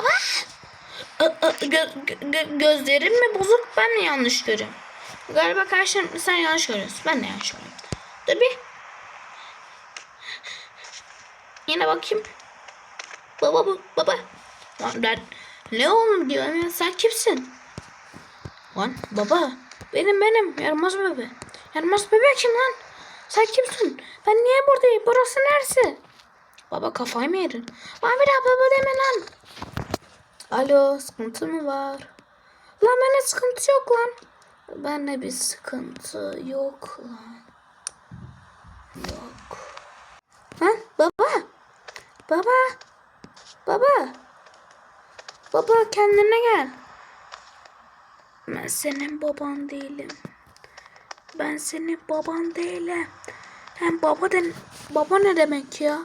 Baba. Gö- gö- gözlerim mi bozuk ben mi yanlış görüyorum? Galiba karşım sen yanlış görüyorsun. Ben de yanlış görüyorum. Dur bir. Yine bakayım. Baba bu baba. Lan ben oğlum diyorum ya sen kimsin? Lan baba benim benim yaramaz bebe. Yaramaz bebe kim lan? Sen kimsin? Ben niye buradayım? Burası neresi? Baba kafayı mı yedin? Lan bir daha baba deme lan. Alo sıkıntı mı var? Lan bende sıkıntı yok lan. Bende bir sıkıntı yok lan. Yok. Ha baba. Baba. Baba. Baba kendine gel. Ben senin baban değilim. Ben senin baban değilim. Hem baba de baba ne demek ya?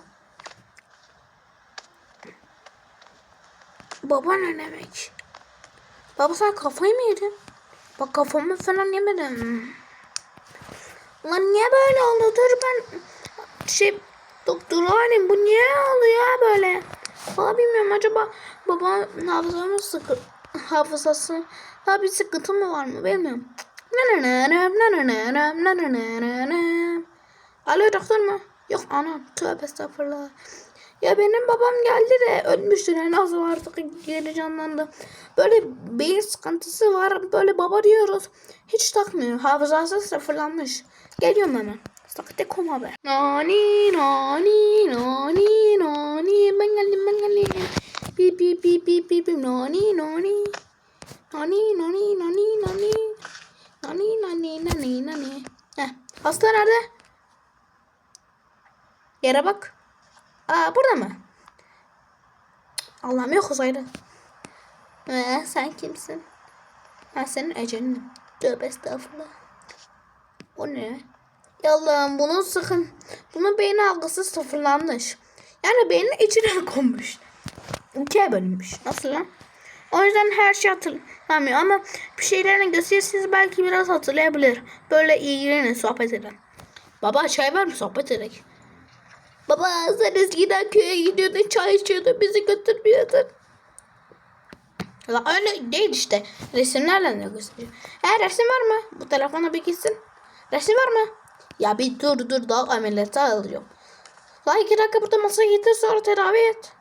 Baba ne demek? Baba sen kafayı mı yedin? Bak kafamı falan yemedim. Lan niye böyle oldu? Dur ben şey doktor halim bu niye oluyor böyle? Valla bilmiyorum acaba baba hafızamı sıkı hafızası daha bir sıkıntı mı var mı bilmiyorum. Alo doktor mu? Yok anam tövbe estağfurullah. Ya benim babam geldi de ölmüştü ne nasıl artık geri canlandı. Böyle beyin sıkıntısı var böyle baba diyoruz. Hiç takmıyor hafızası sıfırlanmış. Geliyorum hemen. Sakte kom haber. Nani nani nani nani ben geldim ben geldim. Bip bip bip bip bip bip nani nani. Nani nani nani nani. Nani nani nani nani. Heh, hasta nerede? Yere bak. Aa burada mı? Allah'ım yok uzaylı. Ee, sen kimsin? Ben senin ecelinim. Tövbe estağfurullah. O ne? Ya Allah'ım bunun sıkın. Bunun beyin algısı sıfırlanmış. Yani beynin içine konmuş. İkiye bölünmüş. Nasıl lan? O yüzden her şey hatırlamıyor ama bir şeylerini gösterirseniz belki biraz hatırlayabilir. Böyle ilgilenin sohbet edin. Baba çay var mı sohbet edelim. Baba sen eskiden köye gidiyordun çay içiyordun bizi götürmüyordun. La öyle değil işte. Resimlerle ne gösteriyor. He resim var mı? Bu telefona bir gitsin. Resim var mı? Ya bir dur dur daha ameliyata alıyorum. La iki dakika burada masaya getir sonra tedavi et.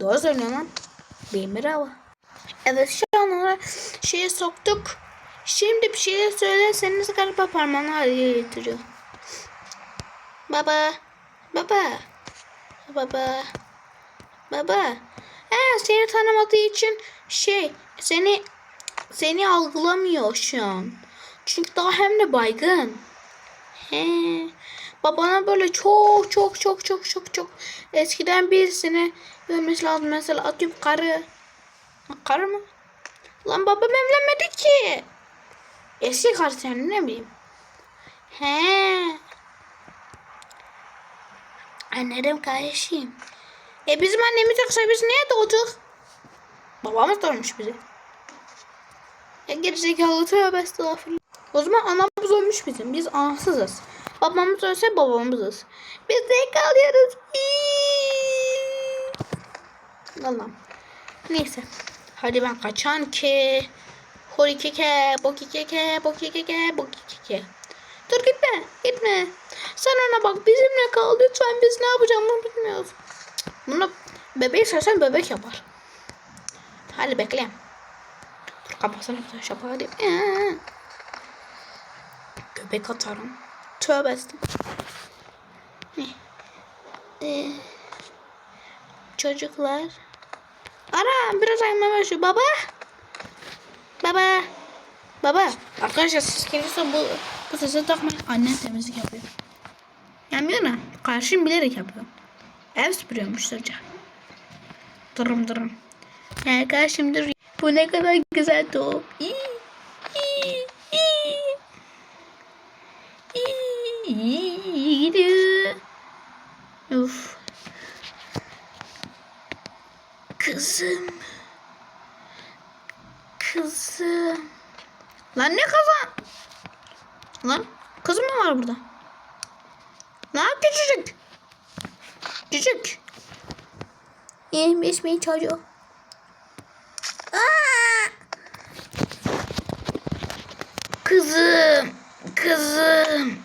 Doğru söylüyorsun lan. Benim bravo. Evet şu an ona şeye soktuk. Şimdi bir şey söylerseniz galiba parmağını araya getiriyor. Baba. Baba. Baba. Baba. He, seni tanımadığı için şey seni seni algılamıyor şu an. Çünkü daha hem de baygın. He. Babana böyle çok çok çok çok çok çok eskiden birisini görmesi lazım. Mesela atıyorum karı. Ha, Karı mı? Lan babam evlenmedi ki. Eski karı senin ne bileyim. He. Anladım kardeşim. E bizim annemiz yoksa biz niye doğduk? Babamız doğurmuş bizi. Ya gerizekalı tövbe estağfurullah. O zaman anamız ölmüş bizim. Biz anasızız. Babamız ölse babamızız. Biz de kalıyoruz. Allah'ım. Neyse. Hadi ben kaçan ki. Hori keke, boki keke, Dur gitme, gitme. Sen ona bak bizimle kal lütfen biz ne yapacağımızı bilmiyoruz. Bunu bebeği sersen bebek yapar. Hadi bekleyin. Dur kapatsana bir şapa hadi. Ee, Göbek atarım. Tövbe estağfurullah. Ee, çocuklar. Ara biraz ayma şu baba. Baba. Baba. Arkadaşlar siz gelirse bu bu sese takmayın. Annem temizlik yapıyor. Yapmıyor mu? Karşım bilerek yapıyor. Ev süpürüyormuş sadece. Dırım dırım. Ya karşım dur. Bu ne kadar güzel top. İyi. İyi. İyi. İyi. İyi gidiyor. Uf. Kızım. Kızım. Lan ne kazan? Lan kız mı var burada? Ne yapıyor çocuk? Çocuk. Yemiş mi çocuğu? Kızım. Kızım.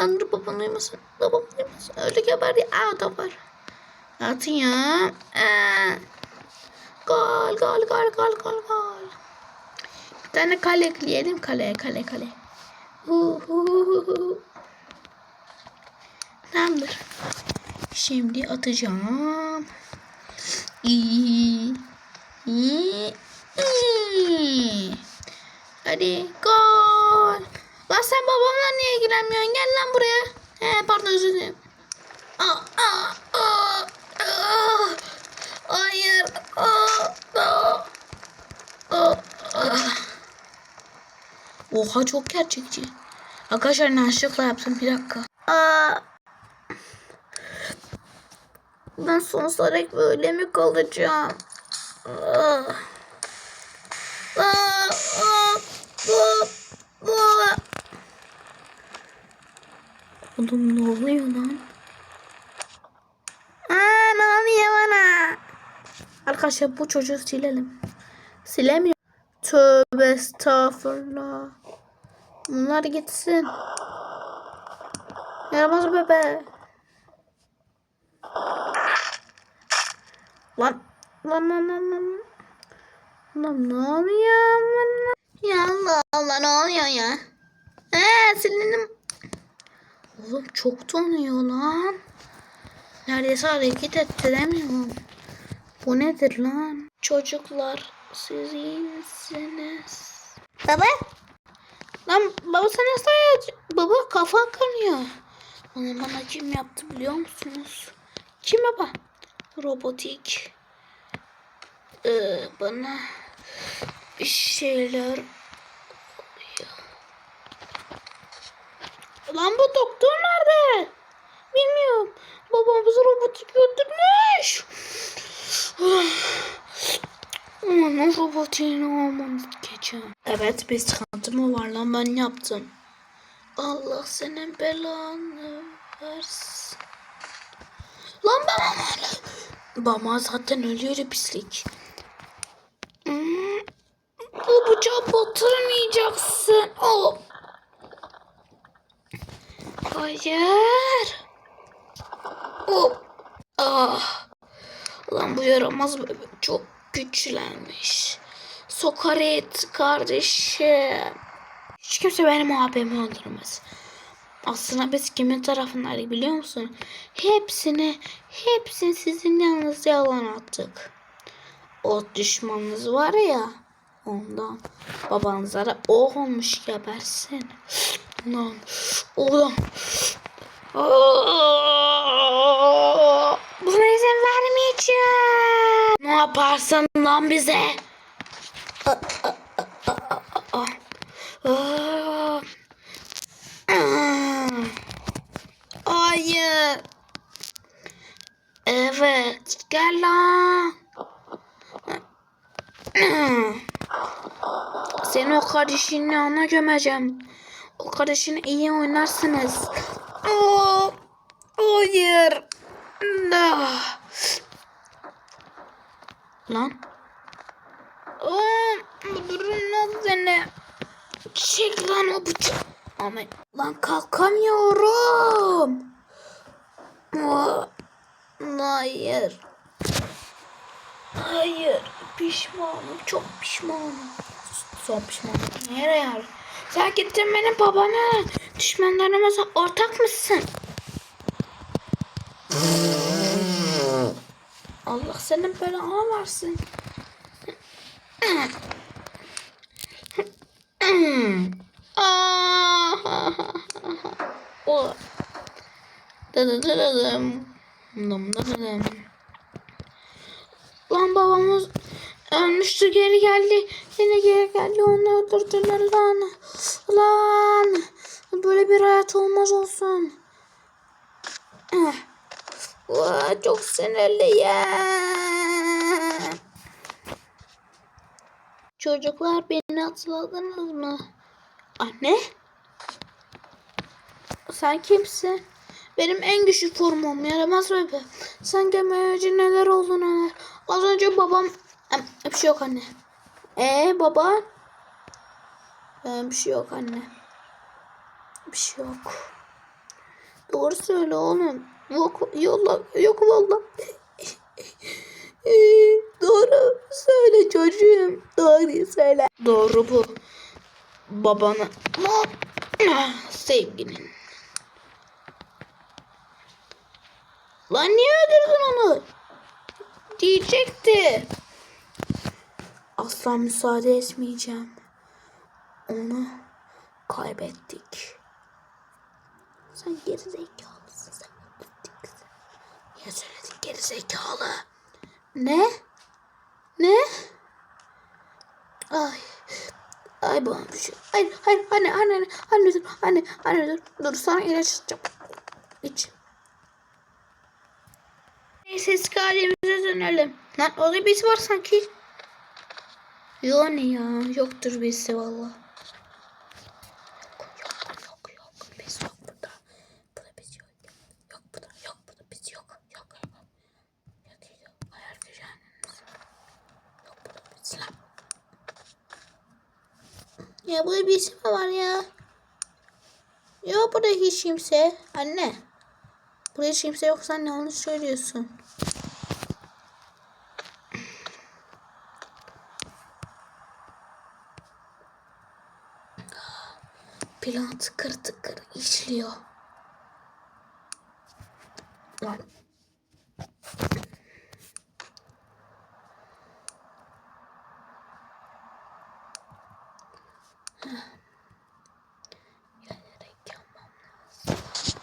Lan dur baban duymasın. Babam duymasın. Öyle geber diye. Aa da var. Atın ya. Ee. Gol gol gol gol gol gol. Tane kale ekleyelim. Kale kale kale. Hu hu hu hu. Tamamdır. Şimdi atacağım. İyi. İyi. İyi. Hadi gol. Lan sen babamla niye giremiyorsun? Gel lan buraya. He pardon özür dilerim. Aa, aa, aa, aa. Hayır. Aa. Aa, aa. Oha çok gerçekçi. Arkadaşlar yanlışlıkla yaptım bir dakika. Aa. Ben sonsuza dek böyle mi kalacağım? Aa. Aa, aa, aa, aa. Oğlum ne oluyor lan? Aa, ne oluyor bana? Arkadaşlar bu çocuğu silelim. Silemiyor. Tövbe estağfurullah. Bunlar gitsin. Yaramaz bebe. Lan. Lan lan lan lan. Lan ne oluyor bana? Ya Allah Allah ne oluyor ya? Eee silinim. Oğlum çok donuyor lan. Neredeyse hareket ettiremiyorum. Bu nedir lan? Çocuklar siz iyi misiniz? Baba. Lan baba sen nasıl Baba kafa kanıyor. Onu bana kim yaptı biliyor musunuz? Kim baba? Robotik. Ee, bana bir şeyler. Lan bu doktor nerede? Bilmiyorum. Babamızı robotik öldürmüş. Aman robotiğini olmamız geçen. Evet bir sıkıntı var lan ben yaptım. Allah senin belanı versin. Lan babam hala. Babam zaten ölüyor pislik. Hmm, Bu bıçağı batırmayacaksın. Oh. Hayır. Oh. Ah. Lan bu yaramaz bebek çok güçlenmiş. Sokaret kardeşim. Hiç kimse benim abimi öldürmez. Aslında biz kimin tarafındaydık biliyor musun? Hepsini, hepsini sizin yanınızda yalan attık. O düşmanınız var ya ondan. Babanıza da o olmuş gebersin. Lan oğlum. Buna izin vermeyeceğim. Ne yaparsan lan bize. Aa, aa, aa, aa, aa. Aa. Hayır. Evet. Gel lan. Seni o kardeşinin yanına gömeceğim. O kardeşini iyi oynarsınız. Aa, hayır. Ah. Lan. Bu durum nasıl seni? Çek lan o bıçağı. Ama lan kalkamıyorum. Hayır. Hayır. Pişmanım. Çok pişmanım. Son pişmanım. Nereye yar? Sen gittin benim babana. Düşmanlarımıza ortak mısın? Allah senin belanı versin. O. Dıdıdıdıdım. Dım dıdıdım. Lan babamız ölmüştü geri geldi. Yine geri geldi onu öldürdüler lan. Lan. Böyle bir hayat olmaz olsun. Eh. Vay, çok sinirliyim. Çocuklar beni hatırladınız mı? Anne? Sen kimsin? Benim en güçlü formum yaramaz bebe. Sen gelmeden neler oldu neler. Az önce babam... Bir şey yok anne. Ee baba? Ee, bir şey yok anne. Bir şey yok. Doğru söyle oğlum. Yok yolla yok valla. Doğru söyle çocuğum. Doğru söyle. Doğru bu. Babanı. Ah, Sevgilin. Lan niye öldürdün onu? Diyecekti. Asla müsaade etmeyeceğim. Onu kaybettik. Sen gerizekalısın sen. Ya söyledin gerizekalı. Ne? Ne? Ay. Ay bana bir şey. Hayır, hayır, anne, anne, anne, anne dur, anne, anne dur, dur, sana ilaç atacağım. İç. Neyse eski halimize dönelim. Lan orada birisi var sanki. Yo ne ya, yoktur birisi valla. Yok, yok, yok, yok, biz yok burada. Burada biz yok. Yok burada, yok burada biz yok. Yok, yok. Yok, yok, hayal güzeliniz. Yok burada biz lan. Ya burada birisi mi var ya? Yok burada hiç kimse. Anne. Burada hiç kimse yok. Sen ne onu söylüyorsun? Plan tıkır tıkır işliyor. Lan. Gelerek yapmam lazım.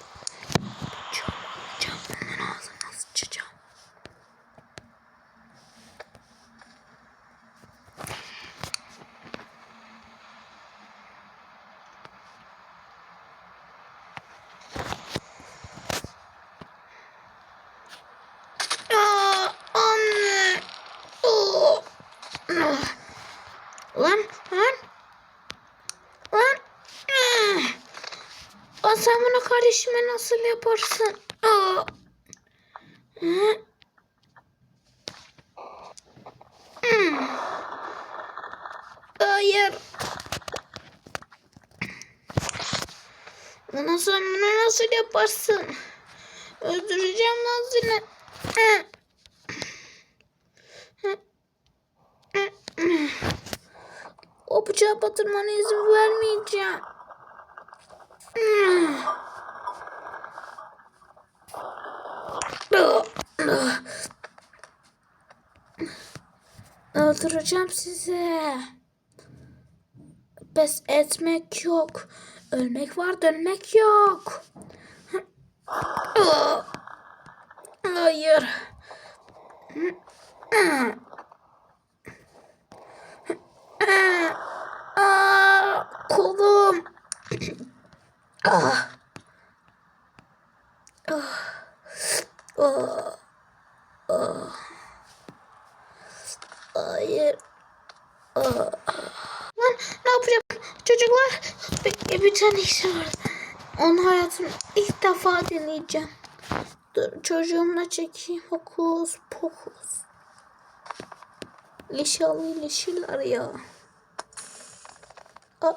Cam alacağım. Onun ağzına sıçacağım. Aa, anne. Oo. Ah. Lan, lan. Lan. Ah. Aa, sen bunu kardeşime nasıl yaparsın? Aa. Hı? Hmm. Hayır. Ona sen bunu nasıl yaparsın? Öldüreceğim. Hı. O bıçağı batırmana izin vermeyeceğim. Öldüreceğim sizi. Pes etmek yok. Ölmek var dönmek yok. Hayır. Kolum. Hayır. Lan ne yapacağım? Çocuklar bekle bir tane işim var. Onun hayatını ilk defa deneyeceğim. Dur çocuğumla çekeyim. Hokus pokus. İnşallah iyileşirler ya. Aa,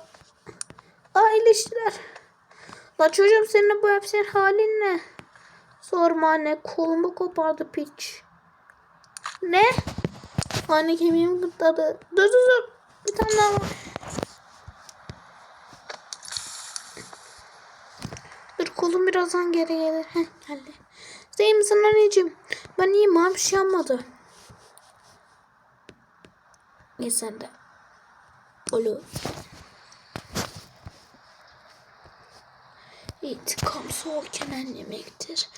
aa iyileştiler. La çocuğum senin bu hep senin halin ne? Sorma anne kolumu kopardı piç. Ne? Anne kemiğim gırtladı. Dur dur dur. Bir tane daha var. Dur kolum birazdan geri gelir. Heh geldi. Sen iyi misin anneciğim? Ben iyiyim abi bir şey yapmadı. İyi sen de. Olur. İntikam soğuk yenen yemektir.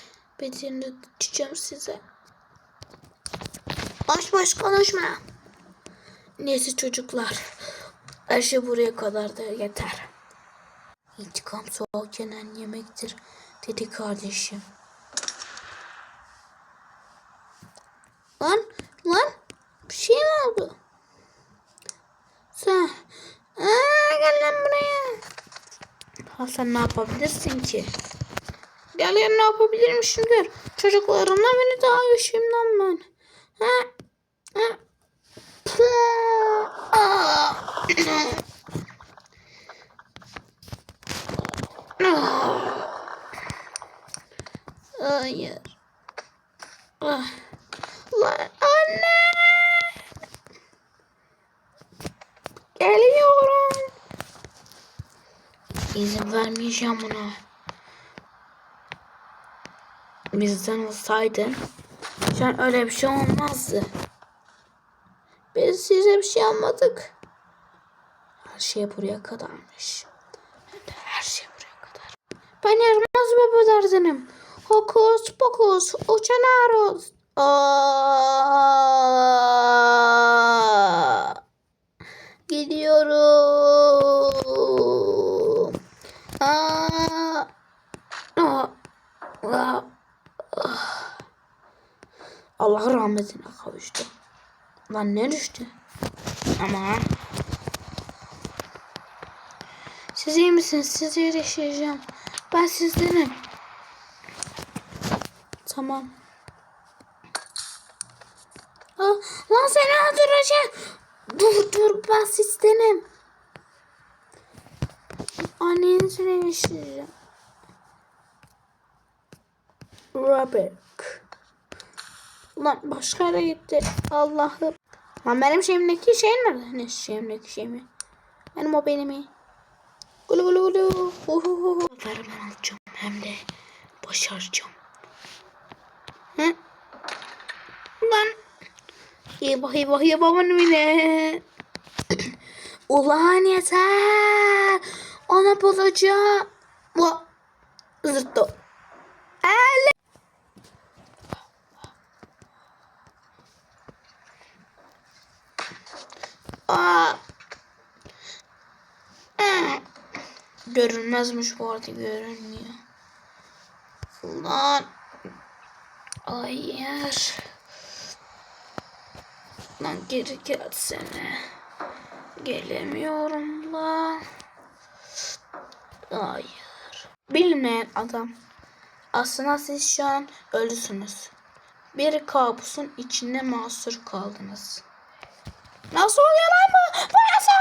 Bedenini tutacağım size. Baş baş konuşma. Neyse çocuklar. Her şey buraya kadar da yeter. İntikam soğuk yenen yemektir dedi kardeşim. Lan lan bir şey mi oldu? Sen Aa, gel lan buraya. Ha sen ne yapabilirsin ki? Gel gel ne yapabilirim gör. Çocuklarımla beni daha yaşayayım ben. Ha? Ha? Pıh! Aa! Hayır. Ah. Lan anne. Geliyorum. İzin vermeyeceğim buna. Bizden olsaydı şu öyle bir şey olmazdı. Biz size bir şey almadık. Her şey buraya kadarmış. Her şey buraya kadar. Ben yaramaz bebelerdenim. Hokus pokus uçanaros. Aa! Gidiyorum. Allah rahmetine kavuştu. Lan ne düştü? Ama siz iyi misiniz? Sizle yaşayacağım. Ben sizdenim. Tamam. Aa, lan seni öldüreceğim. Dur dur ben sizdenim. Annenizle yaşayacağım. Robert. Ulan başka yere gitti. Allah'ım. Lan benim şeyimdeki şey nerede? Ne şeyimdeki şey mi? Benim o benim. Gulu gulu gulu. Uhuhu. Ver ben alacağım. Hem de başaracağım. Hı? Lan. Eyvah eyvah eyvah benim yine. Ulan yeter. Onu bulacağım. Bu. Zırttı. Elle. Aa. Hmm. Görünmezmiş bu arada görünmüyor. Lan. Hayır. Lan geri gelsene. Gelemiyorum lan. Hayır. Bilmeyen adam. Aslında siz şu an ölüsünüz. Bir kabusun içinde mahsur kaldınız. Nasıl oluyor lan bu? Bu nasıl